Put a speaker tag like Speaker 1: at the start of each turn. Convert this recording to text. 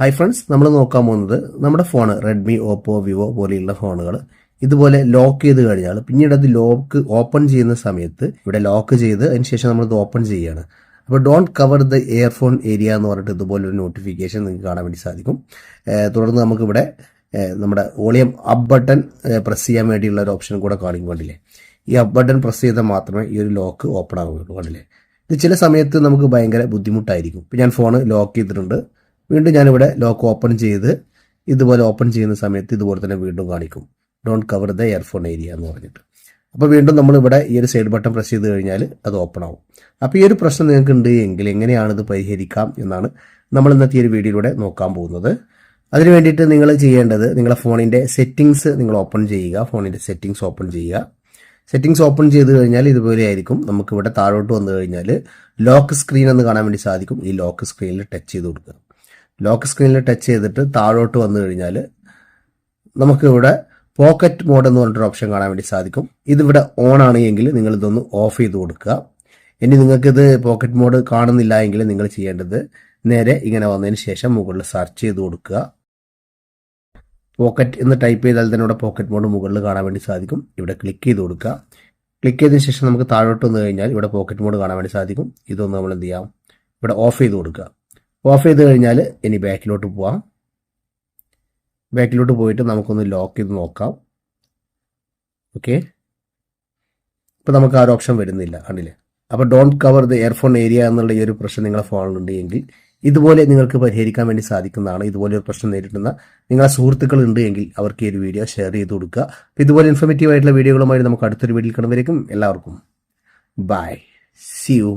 Speaker 1: Hi friends നമ്മൾ നോക്കാൻ പോകുന്നത് നമ്മുടെ ഫോൺ റെഡ്മി ഓപ്പോ വിവോ പോലെയുള്ള ഫോണുകൾ ഇതുപോലെ ലോക്ക് ചെയ്ത് കഴിഞ്ഞാൽ പിന്നീട് അത് ലോക്ക് ഓപ്പൺ ചെയ്യുന്ന സമയത്ത് ഇവിടെ ലോക്ക് ചെയ്ത് അതിനുശേഷം ശേഷം ഇത് ഓപ്പൺ ചെയ്യുകയാണ്. അപ്പോൾ don't cover the earphone area എന്ന് പറഞ്ഞിട്ട് ഇതുപോലെ ഒരു നോട്ടിഫിക്കേഷൻ നിങ്ങൾക്ക് കാണാൻ വേണ്ടി സാധിക്കും. തുടർന്ന് നമുക്കിവിടെ നമ്മുടെ വോളിയം അപ്പ് ബട്ടൺ പ്രസ് ചെയ്യാൻ വേണ്ടിയുള്ള ഒരു ഓപ്ഷൻ കൂടെ കാണിക്കും കണ്ടില്ലേ? ഈ അപ്പ് ബട്ടൺ പ്രസ് ചെയ്താൽ മാത്രമേ ഈ ഒരു ലോക്ക് ഓപ്പൺ ആവുകയുള്ളൂ കണ്ടില്ലേ? ഇത് ചില സമയത്ത് നമുക്ക് ഭയങ്കര ബുദ്ധിമുട്ടായിരിക്കും. ഇപ്പം ഞാൻ ഫോൺ ലോക്ക് ചെയ്തിട്ടുണ്ട്. വീണ്ടും ഞാനിവിടെ ലോക്ക് ഓപ്പൺ ചെയ്ത് ഇതുപോലെ ഓപ്പൺ ചെയ്യുന്ന സമയത്ത് ഇതുപോലെ തന്നെ വീണ്ടും കാണിക്കും. Don't cover the earphone area എന്ന് പറഞ്ഞിട്ട്. അപ്പോൾ വീണ്ടും നമ്മൾ ഇവിടെ ഈ ഒരു സൈഡ് ബട്ടൺ പ്രസ് ചെയ്ത് കഴിഞ്ഞാൽ അത് ഓപ്പൺ ആവും. അപ്പോൾ ഈ ഒരു പ്രശ്നം നിങ്ങൾക്ക് ഉണ്ട് എങ്കിൽ എങ്ങനെയാണ് ഇത് പരിഹരിക്കാം എന്നാണ് നമ്മൾ ഇന്നത്തെ ഈ ഒരു വീഡിയോയിലൂടെ നോക്കാൻ പോകുന്നത്. അതിന് വേണ്ടിയിട്ട് നിങ്ങൾ ചെയ്യേണ്ടത് നിങ്ങളുടെ ഫോണിന്റെ സെറ്റിങ്സ് നിങ്ങൾ ഓപ്പൺ ചെയ്യുക. ഫോണിന്റെ സെറ്റിങ്സ് ഓപ്പൺ ചെയ്യുക. സെറ്റിങ്സ് ഓപ്പൺ ചെയ്ത് കഴിഞ്ഞാൽ ഇതുപോലെ ആയിരിക്കും. നമുക്ക് ഇവിടെ താഴോട്ട് വന്നു കഴിഞ്ഞാൽ ലോക്ക് സ്ക്രീൻ എന്ന് കാണാൻ വേണ്ടി സാധിക്കും. ഈ ലോക്ക് സ്ക്രീനിൽ ടച്ച് ചെയ്ത് കൊടുക്കുക. ലോക്ക് സ്ക്രീനിൽ ടച്ച് ചെയ്തിട്ട് താഴോട്ട് വന്നു കഴിഞ്ഞാൽ നമുക്കിവിടെ പോക്കറ്റ് മോഡ് എന്ന് പറഞ്ഞിട്ടൊരു ഓപ്ഷൻ കാണാൻ വേണ്ടി സാധിക്കും. ഇതിവിടെ ഓൺ ആണ് എങ്കിൽ നിങ്ങൾ ഇതൊന്ന് ഓഫ് ചെയ്ത് കൊടുക്കുക. ഇനി നിങ്ങൾക്കിത് പോക്കറ്റ് മോഡ് കാണുന്നില്ല എങ്കിൽ നിങ്ങൾ ചെയ്യേണ്ടത് നേരെ ഇങ്ങനെ വന്നതിന് ശേഷം മുകളിൽ സെർച്ച് ചെയ്ത് കൊടുക്കുക. പോക്കറ്റ് എന്ന് ടൈപ്പ് ചെയ്താൽ തന്നെ ഇവിടെ പോക്കറ്റ് മോഡ് മുകളിൽ കാണാൻ വേണ്ടി സാധിക്കും. ഇവിടെ ക്ലിക്ക് ചെയ്ത് കൊടുക്കുക. ക്ലിക്ക് ചെയ്തതിന് ശേഷം നമുക്ക് താഴോട്ട് വന്നു കഴിഞ്ഞാൽ ഇവിടെ പോക്കറ്റ് മോഡ് കാണാൻ വേണ്ടി സാധിക്കും. ഇതൊന്ന് നമ്മൾ എന്ത് ചെയ്യാം? ഇവിടെ ഓഫ് ചെയ്ത് കൊടുക്കുക. ഓഫ് ചെയ്ത് കഴിഞ്ഞാൽ ഇനി ബാക്കിലോട്ട് പോവാം. ബാക്കിലോട്ട് പോയിട്ട് നമുക്കൊന്ന് ലോക്ക് ചെയ്ത് നോക്കാം. ഓക്കെ ഇപ്പോൾ നമുക്ക് ആ ഒരു ഓപ്ഷൻ വരുന്നില്ല കണ്ടില്ലേ? അപ്പോൾ don't cover the earphone area എന്നുള്ള ഈ ഒരു പ്രശ്നം നിങ്ങളുടെ ഫോണിലുണ്ട് എങ്കിൽ ഇതുപോലെ നിങ്ങൾക്ക് പരിഹരിക്കാൻ വേണ്ടി സാധിക്കുന്നതാണ് ഇതുപോലെ ഒരു പ്രശ്നം നേരിടുന്ന നിങ്ങളുടെ സുഹൃത്തുക്കൾ ഉണ്ട് എങ്കിൽ അവർക്ക് ഈ ഒരു വീഡിയോ ഷെയർ ചെയ്ത് കൊടുക്കുക. ഇതുപോലെ ഇൻഫോർമേറ്റീവ് ആയിട്ടുള്ള വീഡിയോകളുമായി നമുക്ക് അടുത്തൊരു വീഡിയോയിൽ കാണുമ്പോഴേക്കും എല്ലാവർക്കും. By C U